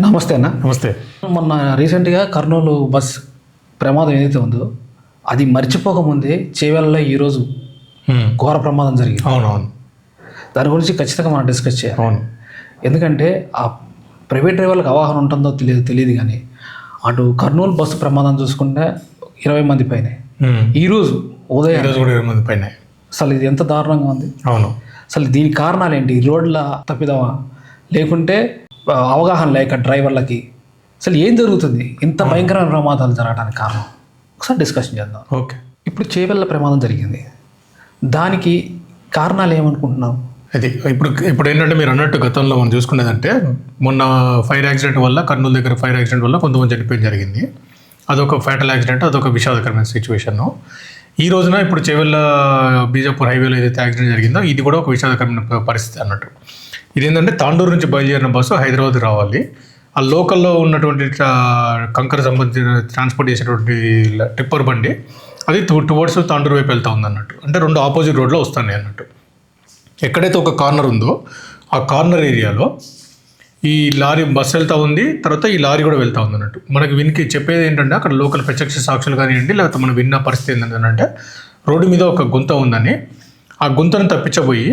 నమస్తే అన్న. నమస్తే. మొన్న రీసెంట్గా కర్నూలు బస్ ప్రమాదం ఏదైతే ఉందో అది మర్చిపోకముందే చేవెళ్ళలో ఈరోజు. ఘోర ప్రమాదం జరిగింది. అవునవును. దాని గురించి ఖచ్చితంగా మనం డిస్కస్ చేయాలి. అవును. ఎందుకంటే ఆ ప్రైవేట్ డ్రైవర్లకు అవగాహన ఉంటుందో తెలియదు తెలియదు కానీ అటు కర్నూలు బస్సు ప్రమాదం చూసుకుంటే ఇరవై మంది పైనే. ఈరోజు ఉదయం ఈరోజు కూడా ఇరవై మంది పైన. అసలు ఇది ఎంత దారుణంగా ఉంది. అవును. అసలు దీని కారణాలు ఏంటి? రోడ్ల తప్పిదమా? లేకుంటే అవగాహన లేక డ్రైవర్లకి. అసలు ఏం జరుగుతుంది? ఇంత భయంకరమైన ప్రమాదాలు జరగడానికి కారణం? ఒకసారి డిస్కషన్ చేద్దాం. ఓకే. ఇప్పుడు చేవెళ్ళ ప్రమాదం జరిగింది. దానికి కారణాలు ఏమనుకుంటున్నాం? అది ఇప్పుడు ఇప్పుడు ఏంటంటే మీరు అన్నట్టు గతంలో మనం చూసుకునేదంటే మొన్న ఫైర్ యాక్సిడెంట్ వల్ల కర్నూలు దగ్గర ఫైర్ యాక్సిడెంట్ వల్ల కొంతమంది చనిపోయి జరిగింది. అదొక ఫ్యాటల్ యాక్సిడెంట్ అదొక విషాదకరమైన సిచ్యువేషన్ ఈ రోజున ఇప్పుడు చెవెళ్ళ బీజాపూర్ హైవేలో ఏదైతే యాక్సిడెంట్ జరిగిందో ఇది కూడా ఒక విషాదకరమైన పరిస్థితి అన్నట్టు. ఇది ఏంటంటే తాండూరు నుంచి బయలుదేరిన బస్సు హైదరాబాద్ రావాలి. ఆ లోకల్లో ఉన్నటువంటి కంకర సంబంధించిన ట్రాన్స్పోర్ట్ చేసేటువంటి టిప్పర్ బండి అది టువర్డ్స్ తాండూరు వైపు వెళ్తా ఉంది అన్నట్టు అంటే రెండు ఆపోజిట్ రోడ్లో వస్తున్నాయి అన్నట్టు. ఎక్కడైతే ఒక కార్నర్ ఉందో ఆ కార్నర్ ఏరియాలో ఈ లారీ బస్సు వెళ్తూ ఉంది తర్వాత ఈ లారీ కూడా వెళ్తా ఉంది అన్నట్టు మనకి వినికి చెప్పేది ఏంటంటే అక్కడ లోకల్ ప్రత్యక్ష సాక్షులు కానివ్వండి లేకపోతే మనం విన్న పరిస్థితి ఏంటంటే రోడ్డు మీద ఒక గుంత ఉందని ఆ గుంతను తప్పించబోయి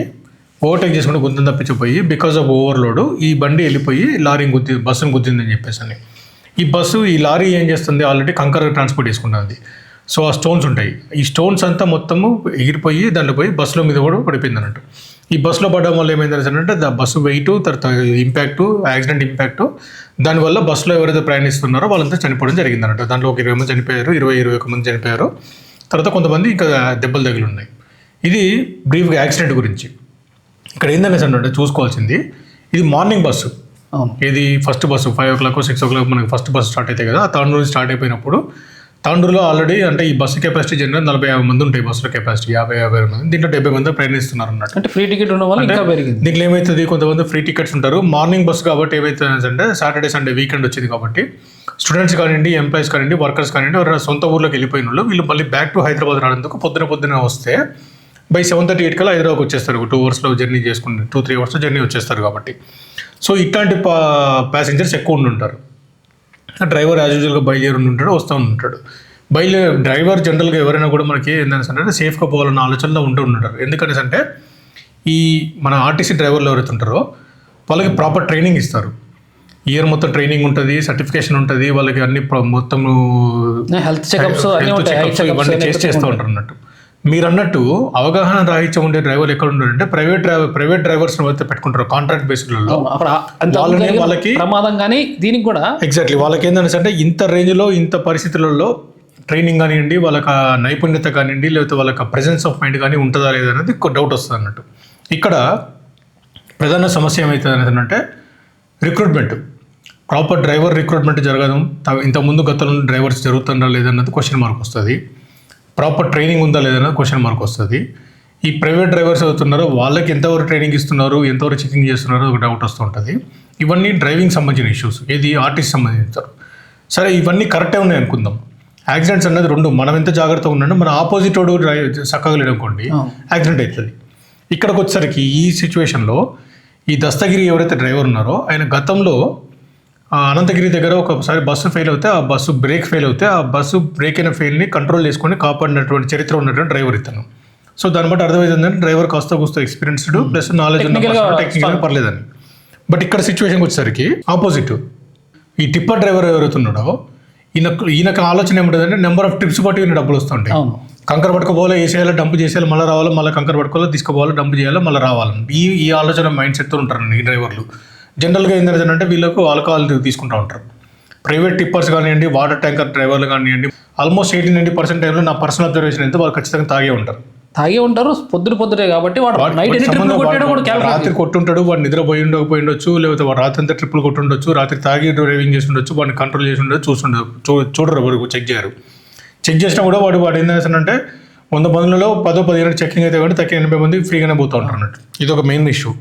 ఓవర్టేక్ చేసుకుంటే గుంతం తప్పించిపోయి బికాజ్ ఆఫ్ ఓవర్లోడ్ ఈ బండి వెళ్ళిపోయి లారీని గుద్ది బస్సును గుద్దిందని చెప్పేసి అని. ఈ బస్సు ఈ లారీ ఏం చేస్తుంది? ఆల్రెడీ కంకర ట్రాన్స్పోర్ట్ చేసుకుంటుంది. సో ఆ స్టోన్స్ ఉంటాయి. ఈ స్టోన్స్ అంతా మొత్తము ఎగిరిపోయి దాంట్లో పోయి బస్సులో మీద కూడా పడిపోయింది అన్నట్టు ఈ బస్సులో పడడం వల్ల ఏమైంది అంటే దా బస్సు వెయిట్ తర్వాత ఇంపాక్ట్ యాక్సిడెంట్ ఇంపాక్ట్ దానివల్ల బస్సులో ఎవరైతే ప్రయాణిస్తున్నారో వాళ్ళంతా చనిపోవడం జరిగింది అన్నట్టు దాంట్లో ఒక ఇరవై మంది చనిపోయారు ఇరవై ఇరవై ఒక మంది చనిపోయారు. తర్వాత కొంతమంది ఇంకా దెబ్బలు తగిలి ఉన్నాయి. ఇది బ్రీఫ్గా యాక్సిడెంట్ గురించి. ఇక్కడ ఏందనేసి అంటే చూసుకోవాల్సింది ఇది మార్నింగ్ బస్సు. అవును. ఇది first bus five o'clock six o'clock మనకి ఫస్ట్ బస్సు స్టార్ట్ అవుతాయి కదా ఆ తాండూరు స్టార్ట్ అయిపోయినప్పుడు తాండూరులో ఆల్రెడీ అంటే ఈ బస్సు కెపాసిటీ జనరల్ నలభై యాభై మంది ఉంటాయి బస్సులో కెపాసిటీ యాభై యాభై మంది. దీంట్లో డెబ్బై మంది ప్రయాణిస్తున్నారు అన్నట్టు. అంటే ఫ్రీ టికెట్ ఉన్న ఇంకా పెరిగింది. దీంట్లో ఏమవుతుంది కొంతమంది ఫ్రీ టికెట్స్ ఉంటారు. మార్నింగ్ బస్ కాబట్టి ఏమవుతుంది అంటే సాటర్డే సండే వీకెండ్ వచ్చింది కాబట్టి స్టూడెంట్స్ కానివ్వండి ఎంప్లాయీస్ కానివ్వండి వర్కర్స్ కానివ్వండి ఎవరైనా సొంత ఊర్లోకి వెళ్ళిపోయిన వాళ్ళు వీళ్ళు మళ్ళీ బ్యాక్ టు హైదరాబాద్ రావడానికి పొద్దున పొద్దున వస్తే బై సెవెన్ థర్టీ ఎయిట్ కల్లా హైదరాబాద్ వచ్చేస్తారు. టూ అవర్స్లో జర్నీ చేసుకుని టూ త్రీ అవర్స్లో జర్నీ వచ్చేస్తారు కాబట్టి. సో ఇట్లాంటి పా ప్యాసింజర్స్ ఎక్కువ ఉండి ఉంటారు ఆ డ్రైవర్ యాజ్ యూజువల్గా బయలుదేరి ఉండి ఉంటాడు వస్తూ ఉంటాడు. బయలుదేరి డ్రైవర్ జనరల్గా ఎవరైనా కూడా మనకి ఏంటంటే అంటే సేఫ్గా పోవాలన్న ఆలోచనలో ఉంటూ ఉంటారు ఎందుకంటే అంటే ఈ మన ఆర్టీసీ డ్రైవర్లు ఎవరైతే ఉంటారో వాళ్ళకి ప్రాపర్ ట్రైనింగ్ ఇస్తారు. ఇయర్ మొత్తం ట్రైనింగ్ ఉంటుంది సర్టిఫికేషన్ ఉంటుంది వాళ్ళకి అన్ని మొత్తము హెల్త్ చెకప్స్ ఇవన్నీ చేసి చేస్తూ ఉంటారు అన్నట్టు. మీరు అన్నట్టు అవగాహన రాహిత్యం ఉండే డ్రైవర్లు ఎక్కడ ఉంటారంటే ప్రైవేట్ డ్రైవర్ ప్రైవేట్ డ్రైవర్స్ అయితే పెట్టుకుంటారు కాంట్రాక్ట్ వాళ్ళని జరిగిన వాళ్ళకి- ప్రమాదం కానీ దీనికి కూడా ఎగ్జాక్ట్లీ వాళ్ళకి ఏంటంటే అంటే ఇంత రేంజ్లో ఇంత పరిస్థితులలో ట్రైనింగ్ కానివ్వండి వాళ్ళకి నైపుణ్యత కానివ్వండి లేకపోతే వాళ్ళకి ప్రెజెన్స్ ఆఫ్ మైండ్ కానీ ఉంటుందా లేదా అనేది డౌట్ వస్తుంది అన్నట్టు. ఇక్కడ ప్రధాన సమస్య ఏమవుతుంది అంటే రిక్రూట్మెంట్ ప్రాపర్ డ్రైవర్ రిక్రూట్మెంట్ జరగదు. ఇంతకుముందు గతంలో డ్రైవర్స్ జరుగుతుందా లేదన్నది క్వశ్చన్ మార్క్ వస్తుంది. ప్రాపర్ ట్రైనింగ్ ఉందా లేదన్నది క్వశ్చన్ మార్క్ వస్తుంది. ఈ ప్రైవేట్ డ్రైవర్స్ అవుతున్నారో వాళ్ళకి ఎంతవరకు ట్రైనింగ్ ఇస్తున్నారు ఎంతవరకు చెకింగ్ చేస్తున్నారో ఒక డౌట్ వస్తూ ఉంటుంది. ఇవన్నీ డ్రైవింగ్ సంబంధించిన ఇష్యూస్ ఇది ఆర్టిస్ట్ సంబంధించారు సరే ఇవన్నీ కరెక్టే ఉన్నాయి అనుకుందాం. యాక్సిడెంట్స్ అన్నది రెండు మనం ఎంత జాగ్రత్తగా ఉన్నాడో మన ఆపోజిట్ వాడు డ్రైవ్ చక్కగా లేదనుకోండి అవును. యాక్సిడెంట్ అవుతుంది. ఇక్కడికి వచ్చేసరికి ఈ సిచ్యువేషన్లో ఈ దస్తగిరి ఎవరైతే డ్రైవర్ ఉన్నారో ఆయన గతంలో అనంతగిరి దగ్గర ఒకసారి బస్సు ఫెయిల్ అవుతే ఆ బస్సు బ్రేక్ ఫెయిల్ అవుతే ఆ బస్సు బ్రేక్ అయిన ఫెయిల్ని కంట్రోల్ చేసుకొని కాపాడినటువంటి చరిత్ర ఉన్నటువంటి డ్రైవర్ ఇతను. సో దాన్ని బట్టి అర్థమవుతుందంటే డ్రైవర్ కాస్త కూస్త ఎక్స్పీరియన్స్డ్ ప్లస్ నాలెడ్జ్ ఉన్న టెక్నికల్ పర్లేదని. బట్ ఇక్కడ సిచ్యువేషన్కి వచ్చేసరికి ఆపోజిట్ ఈ టిప్పర్ డ్రైవర్ ఎవరైతే ఉన్నాడో ఈయన ఈయనకు ఆలోచన ఏముంటుందంటే నెంబర్ ఆఫ్ ట్రిప్స్ బట్టి ఈయన డబ్బులు వస్తుంటాయి కంకర పట్టుకోవాలి వేసేయాలి డంప్ చేసేయాలి మళ్ళీ రావాలి మళ్ళీ కంకర పట్టుకోవాలి తీసుకుపోవాలి డంప్ చేయాలి మళ్ళీ రావాలి. ఈ ఈ ఆలోచన మైండ్ సెట్తో ఉంటారండి ఈ డ్రైవర్లు జనరల్గా ఏంటంటే వీళ్ళకు ఆల్కహాల్ తీసుకుంటూ ఉంటారు. ప్రైవేట్ టిప్పర్స్ కానివ్వండి వాటర్ ట్యాంకర్ డ్రైవర్లు కానివ్వండి ఆల్మోస్ట్ ఎయిటీ నైంటీ పర్సెంట్ టైంలో నా పర్సనల్ అబ్జర్వేషన్ అయితే వాళ్ళు ఖచ్చితంగా తాగే ఉంటారు. తాగే ఉంటారు పొద్దున పొద్దునే కాబట్టి వాడు నైట్ వాడి ఎన్ని ట్రిప్లు సంబంధం కొట్టాడో కూడా వాడు క్యాలిక్యులేట్ రాత్రి కొట్టుంటాడు వాడు నిద్ర పోయి ఉండకపోయి ఉండొచ్చు లేకపోతే వాడు రాత్రి అంతా ట్రిప్పులు కొట్టుండొచ్చు రాత్రి తాగి డ్రైవింగ్ చేసి ఉండొచ్చు వాడిని కంట్రోల్ చేసి ఉండొచ్చు చూస్తుండదు చూ చూడరు ఎవరు చెక్ చేయరు. చెక్ చేసినా కూడా వాడు వాడు ఏం చేస్తాడంటే వంద మందిలో పదో పదిహేను చెక్కింగ్ అయితే కానీ తక్కువ ఎనభై మంది ఫ్రీగానే పోతూ ఉంటారు అన్నట్టు. ఇది ఒక మెయిన్ ఇష్యూ